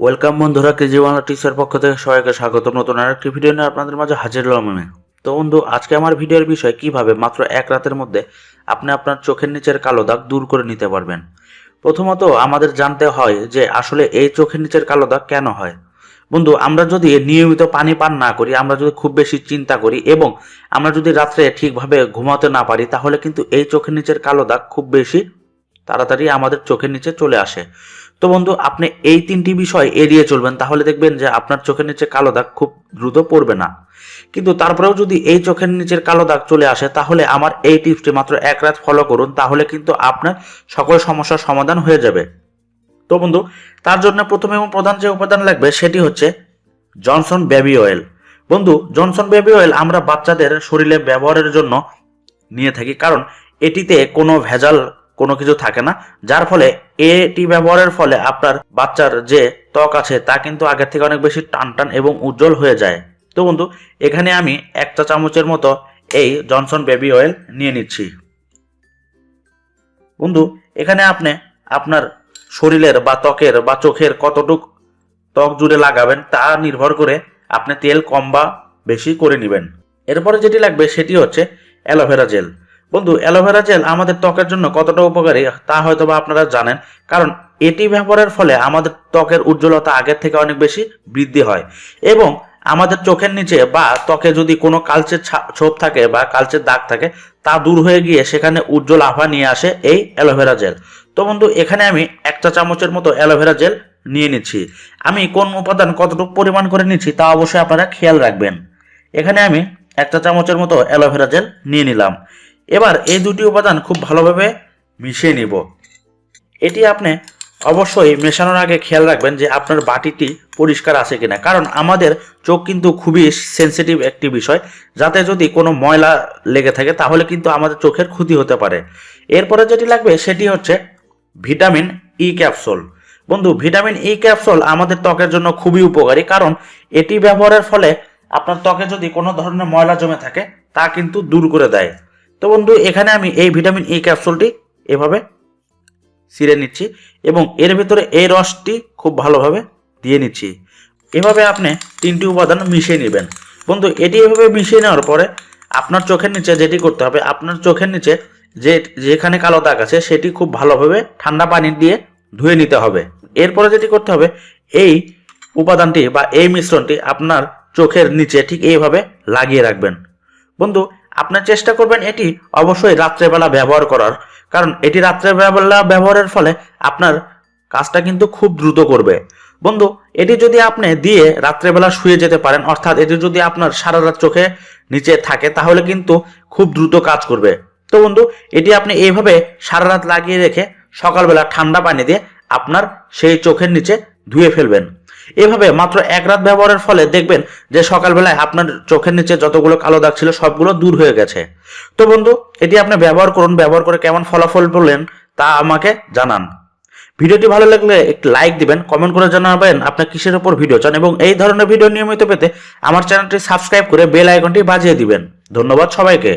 Welcome বন্ধুরা কেজিওয়ালা teacher পক্ষ থেকে সবাইকে স্বাগত। নতুন আরেকটি ভিডিও নিয়ে আপনাদের মাঝে হাজির হলাম আমি। তো বন্ধু, আজকে আমার ভিডিওর বিষয়, কীভাবে মাত্র এক রাতের মধ্যে আপনি আপনার চোখের নিচের কালো দাগ দূর করে নিতে পারবেন? প্রথমত, আমাদের জানতে হয় যে আসলে এই চোখের নিচের কালো দাগ কেন হয়? বন্ধু, আমরা যদি নিয়মিত পানি পান না করি, আমরা যদি খুব বেশি চিন্তা করি এবং আমরা যদি রাত্রে ঠিকভাবে ঘুমাতে না পারি, তাহলে কিন্তু এই চোখের নিচের কালো দাগ খুব বেশি তাড়াতাড়ি আমাদের চোখের নিচে চলে আসে। তো বন্ধু, আপনি এই তিনটি বিষয় এড়িয়ে চলবেন, তাহলে দেখবেন যে আপনার চোখের নিচে কালো দাগ খুব দ্রুত পড়বে না। কিন্তু তারপরেও যদি এই চোখের নিচের কালো দাগ চলে আসে, তাহলে আমার এই টিপসটি মাত্র এক রাত ফলো করুন, তাহলে কিন্তু আপনার সকল সমস্যার সমাধান হয়ে যাবে। তো বন্ধু, তার জন্য প্রথম এবং প্রধান যে উপাদান লাগবে, সেটি হচ্ছে জনসন বেবি অয়েল। বন্ধু, জনসন বেবি অয়েল আমরা বাচ্চাদের শরীরে ব্যবহারের জন্য নিয়ে থাকি, কারণ এটিতে কোনো ভেজাল কোনো কিছু থাকে না, যার ফলে এটি ব্যবহারের ফলে আপনার বাচ্চার যে ত্বক আছে তা কিন্তু আগের থেকে অনেক বেশি টান টান এবং উজ্জ্বল হয়ে যায়। তো বন্ধু, এখানে আমি এক চা চামচের মতো এই জনসন বেবি অয়েল নিয়ে নিচ্ছি। বন্ধু, এখানে আপনি আপনার শরীরের বা ত্বকের বা চোখের কতটুক ত্বক জুড়ে লাগাবেন তা নির্ভর করে আপনি তেল কম বা বেশি করে নেবেন। এরপরে যেটি লাগবে সেটি হচ্ছে অ্যালোভেরা জেল। বন্ধু, অ্যালোভেরা জেল আমাদের ত্বকের জন্য কতটা উপকারী তা হয়তো বা আপনারা জানেন। কারণ এটি ব্যবহারের ফলে আমাদের ত্বকের উজ্জ্বলতা আগের থেকে অনেক বেশি বৃদ্ধি হয়। এবং আমাদের চোখের নিচে বা ত্বকে যদি কোনো কালচের ছোপ থাকে বা কালচের দাগ থাকে, তা দূর হয়ে গিয়ে সেখানে উজ্জ্বল আভা নিয়ে আসে এই অ্যালোভেরা জেল। তো বন্ধু, এখানে আমি একটা চামচের মতো অ্যালোভেরা জেল নিয়ে নিচ্ছি। আমি কোন উপাদান কতটুকু পরিমাণ করে নিচ্ছি তা অবশ্যই আপনারা খেয়াল রাখবেন। এখানে আমি একটা চামচের মতো অ্যালোভেরা জেল নিয়ে নিলাম। এবার এই দুটি উপাদান খুব ভালোভাবে মিশিয়ে নিব। এটি আপনি অবশ্যই মেশানোর আগে খেয়াল রাখবেন যে আপনার বাটিটি পরিষ্কার আছে কিনা। কারণ আমাদের চোখ কিন্তু খুবই সেনসিটিভ একটি বিষয়। যাতে যদি কোনো ময়লা লেগে থাকে, তাহলে কিন্তু আমাদের চোখের ক্ষতি হতে পারে। এরপরে যেটি লাগবে, সেটি হচ্ছে ভিটামিন ই ক্যাপসুল বন্ধু, ভিটামিন ই ক্যাপসুল আমাদের ত্বকের জন্য খুবই উপকারী। কারণ এটি ব্যবহারের ফলে আপনার ত্বকে যদি কোনো ধরনের ময়লা জমে থাকে, তা কিন্তু দূর করে দেয়। তো বন্ধু, এখানে আমি এই ভিটামিন ই ক্যাপসুলটি এভাবে ছিঁড়ে নিচ্ছি এবং এর ভিতরে এই রসটি খুব ভালোভাবে দিয়ে নিচ্ছি। এভাবে আপনি তিনটি উপাদান মিশিয়ে নেবেন। বন্ধু, এটি এভাবে মিশিয়ে নেওয়ার পরে আপনার চোখের নিচে যেটি করতে হবে, আপনার চোখের নিচে যে, যেখানে কালো দাগ আছে সেটি খুব ভালোভাবে ঠান্ডা পানি দিয়ে ধুয়ে নিতে হবে। এরপরে যেটি করতে হবে, এই উপাদানটি বা এই মিশ্রণটি আপনার চোখের নিচে ঠিক এইভাবে লাগিয়ে রাখবেন। বন্ধু আপনার চেষ্টা করবেন এটি অবশ্যই রাত্রেবেলা ব্যবহার করার। কারণ এটি রাত্রেবেলা ব্যবহারের ফলে আপনার কাজটা কিন্তু খুব দ্রুত করবে। বন্ধু, এটি যদি আপনি দিয়ে রাত্রেবেলা শুয়ে যেতে পারেন, অর্থাৎ এটি যদি আপনার সারা রাত চোখে নিচে থাকে, তাহলে কিন্তু খুব দ্রুত কাজ করবে। তো বন্ধু, এটি আপনি এইভাবে সারা রাত লাগিয়ে রেখে সকালবেলা ঠান্ডা পানি দিয়ে আপনার সেই চোখের নিচে ধুয়ে ফেলবেন। এভাবে মাত্র এক রাত ব্যবহারের ফলে দেখবেন যে সকালবেলায় আপনার চোখের নিচে যতগুলো কালো দাগ ছিল সবগুলো দূর হয়ে গেছে। তো বন্ধু, এটি আপনি ব্যবহার করুন, ব্যবহার করে কেমন ফলাফল পেলেন তা আমাকে জানান। ভিডিওটি ভালো লাগলে একটি লাইক দিবেন কমেন্ট করে জানাবেন আপনার কিসের উপর ভিডিও চান এবং এই ধরনের ভিডিও নিয়মিত পেতে আমার চ্যানেলটি সাবস্ক্রাইব করে বেল আইকনটি বাজিয়ে দিবেন। ধন্যবাদ সবাইকে।